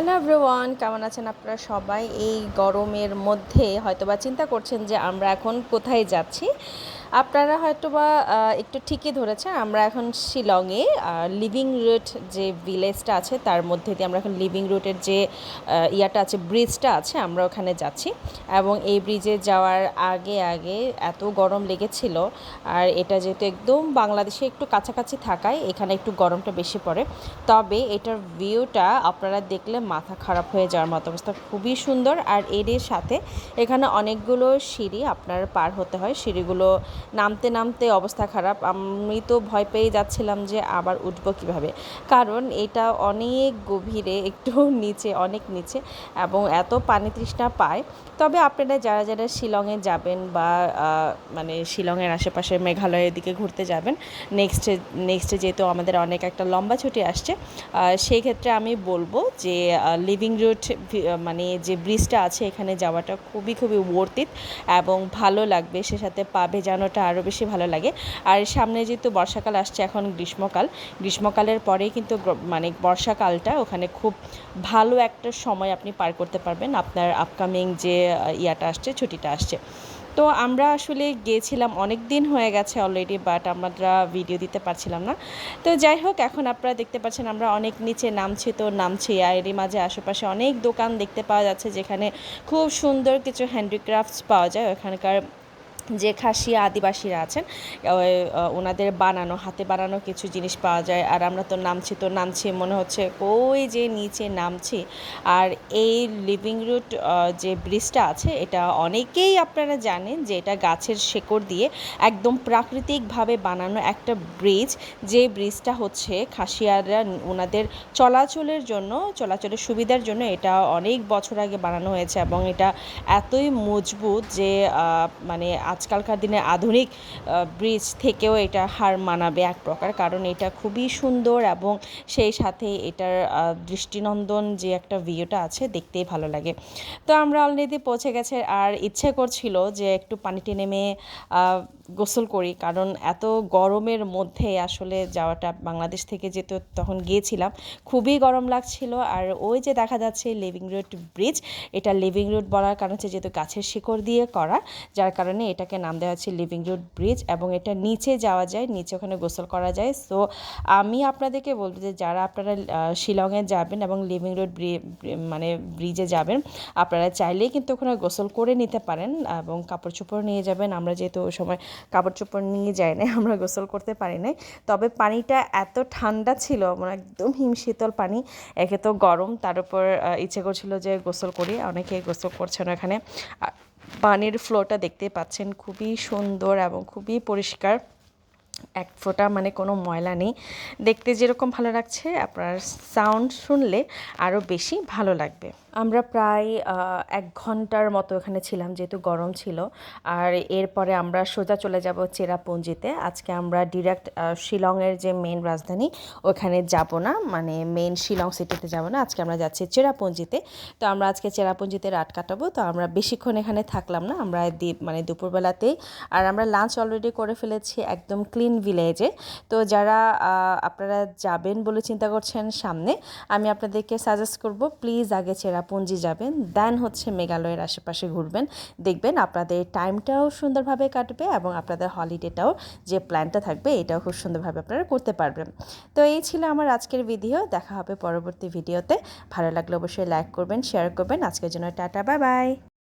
Hello everyone কেমন আছেন আপনারা সবাই? এই গরমের মধ্যে হয়তোবা চিন্তা করছেন যে আমরা এখন কোথায় যাচ্ছি? আপনারা হয়তো বা একটু ঠিকই ধরেছেন, আমরা এখন শিলংয়ে লিভিং রুট যে ভিলেজটা আছে, তার মধ্যে দিয়ে আমরা এখন লিভিং রুটের যে ইয়াটা আছে ব্রিজটা আছে, আমরা ওখানে যাচ্ছি। এবং এই ব্রিজে যাওয়ার আগে আগে এত গরম লেগেছিল, আর এটা যেহেতু একদম বাংলাদেশে একটু কাছাকাছি থাকায়, এখানে একটু গরমটা বেশি পড়ে। তবে এটার ভিউটা আপনারা দেখলে মাথা খারাপ হয়ে যাওয়ার মতো অবস্থা। খুবই সুন্দর, আর এর সাথে এখানে অনেকগুলো সিঁড়ি আপনার পার হতে হয়। সিঁড়িগুলো নামতে নামতে অবস্থা খারাপ। আমি তো ভয় পেয়ে যাচ্ছিলাম যে আবার উঠবো কীভাবে। কারণ এটা অনেক গভীরে, একটু নিচে, অনেক নিচে এবং এত পানি তৃষ্ণা পায়। তবে আপনারা যারা যারা শিলংয়ে যাবেন বা মানে শিলংয়ের আশেপাশে মেঘালয়ের দিকে ঘুরতে যাবেন নেক্সটে নেক্সটে যেহেতু আমাদের অনেক একটা লম্বা ছুটি আসছে সেই ক্ষেত্রে আমি বলব যে লিভিং রুট মানে যে ব্রিজটা আছে এখানে যাওয়াটা খুবই খুবই ওর্থিত এবং ভালো লাগবে। সে সাথে পাবে পা ভেজানোটা আরও বেশি ভালো লাগে। আর সামনে যেহেতু বর্ষাকাল আসছে, এখন গ্রীষ্মকাল। গ্রীষ্মকালের পরেই কিন্তু মানে বর্ষাকালটা ওখানে খুব ভালো একটা সময় আপনি পার করতে পারবেন। আপনার আপকামিং যে ইয়াটা আসছে, ছুটিটা আসছে। তো আমরা আসলে গিয়েছিলাম অনেক দিন হয়ে গেছে অলরেডি বাট আমরা ভিডিও দিতে পারছিলাম না। তো যাই হোক, এখন আপনারা দেখতে পাচ্ছেন আমরা অনেক নিচে নামছি তো নামছি। আর এরই মাঝে আশেপাশে অনেক দোকান দেখতে পাওয়া যাচ্ছে, যেখানে খুব সুন্দর কিছু হ্যান্ডিক্রাফটস পাওয়া যায়। ওখানকার যে খাসিয়া আদিবাসীরা আছেন ওনাদের বানানো, হাতে বানানো কিছু জিনিস পাওয়া যায়। আর আমরা তো নামছি তো নামছি, মনে হচ্ছে ওই যে নিচে নামছি। আর এই লিভিং রুট যে ব্রিজটা আছে, এটা অনেকেই আপনারা জানেন যে এটা গাছের শেকড় দিয়ে একদম প্রাকৃতিকভাবে বানানো একটা ব্রিজ। যে ব্রিজটা হচ্ছে খাসিয়ারা ওনাদের চলাচলের জন্য, চলাচলের সুবিধার জন্য এটা অনেক বছর আগে বানানো হয়েছে এবং এটা এতই মজবুত যে মানে আজকালকার দিনে আধুনিক ব্রিজ থেকেও এটা হার মানাবে এক প্রকার। কারণ এটা খুবই সুন্দর এবং সেই সাথে এটার দৃষ্টিনন্দন যে একটা ভিউটা আছে দেখতেই ভালো লাগে। তো আমরা অলরেডি পৌঁছে গেছে আর ইচ্ছে করছিল যে একটু পানিতে নেমে গোসল করি। কারণ এত গরমের মধ্যে আসলে যাওয়াটা বাংলাদেশ থেকে যেহেতু তখন গিয়েছিলাম, খুবই গরম লাগছিল। আর ওই যে দেখা যাচ্ছে লিভিং রোড ব্রিজ এটা লিভিং রোড বলার কারণ হচ্ছে যেহেতু গাছের শিকড় দিয়ে করা, যার কারণে এটাকে নাম দেওয়া হচ্ছে লিভিং রুট ব্রিজ এবং এটা নিচে যাওয়া যায়, নিচে ওখানে গোসল করা যায়। সো আমি আপনাদেরকে বলব যে যারা আপনারা শিলংয়ে যাবেন এবং লিভিং রুট মানে ব্রিজে যাবেন, আপনারা চাইলেই কিন্তু ওখানে গোসল করে নিতে পারেন এবং কাপড় চোপড় নিয়ে যাবেন। আমরা যেহেতু ওই সময় কাপড় চোপড় নিয়ে যাই নাই, আমরা গোসল করতে পারি নাই। তবে পানিটা এত ঠান্ডা ছিল মানে একদম হিম শীতল পানি, একে তো গরম, তার উপর ইচ্ছে করছিল যে গোসল করি, অনেকে গোসল করছেন এখানে। পানির ফ্লোটা দেখতে পাচ্ছেন। খুবই সুন্দর এবং খুবই পরিষ্কার। এক ফোঁটা মানে কোনো ময়লা নেই। দেখতে যেরকম ভালো লাগছে, আপনার সাউন্ড শুনলে আরও বেশি ভালো লাগবে। আমরা প্রায় এক ঘণ্টার মতো এখানে ছিলাম, যেহেতু গরম ছিল। আর এরপরে আমরা সোজা চলে যাব চেরাপুঞ্জিতে। আজকে আমরা ডিরেক্ট শিলংয়ের যে মেন রাজধানী, ওখানে যাব না। মানে মেন শিলং সিটিতে যাব না। আজকে আমরা যাচ্ছি চেরাপুঞ্জিতে। তো আমরা আজকে চেরাপুঞ্জিতে রাত কাটাবো। তো আমরা বেশিক্ষণ এখানে থাকলাম না। আমরা মানে দুপুরবেলাতেই। আর আমরা লাঞ্চ অলরেডি করে ফেলেছি, একদম ক্লিন ভিলেজে। তো যারা আপনারা যাবেন বলে চিন্তা করছেন সামনে, আমি আপনাদেরকে সাজেস্ট করব প্লিজ আগে চেরাপুঞ্জি যাবেন দেন হচ্ছে মেঘালয়ের আশেপাশে ঘুরবেন। দেখবেন আপনাদের টাইমটাও সুন্দরভাবে কাটবে এবং আপনাদের হলিডেটাও যে প্ল্যানটা থাকবে, এটাও খুব সুন্দরভাবে আপনারা করতে পারবেন। তো এই ছিল আমার আজকের ভিডিও দেখা হবে পরবর্তী ভিডিওতে ভালো লাগলে অবশ্যই লাইক করবেন শেয়ার করবেন। আজকের জন্য টাটা বাই বাই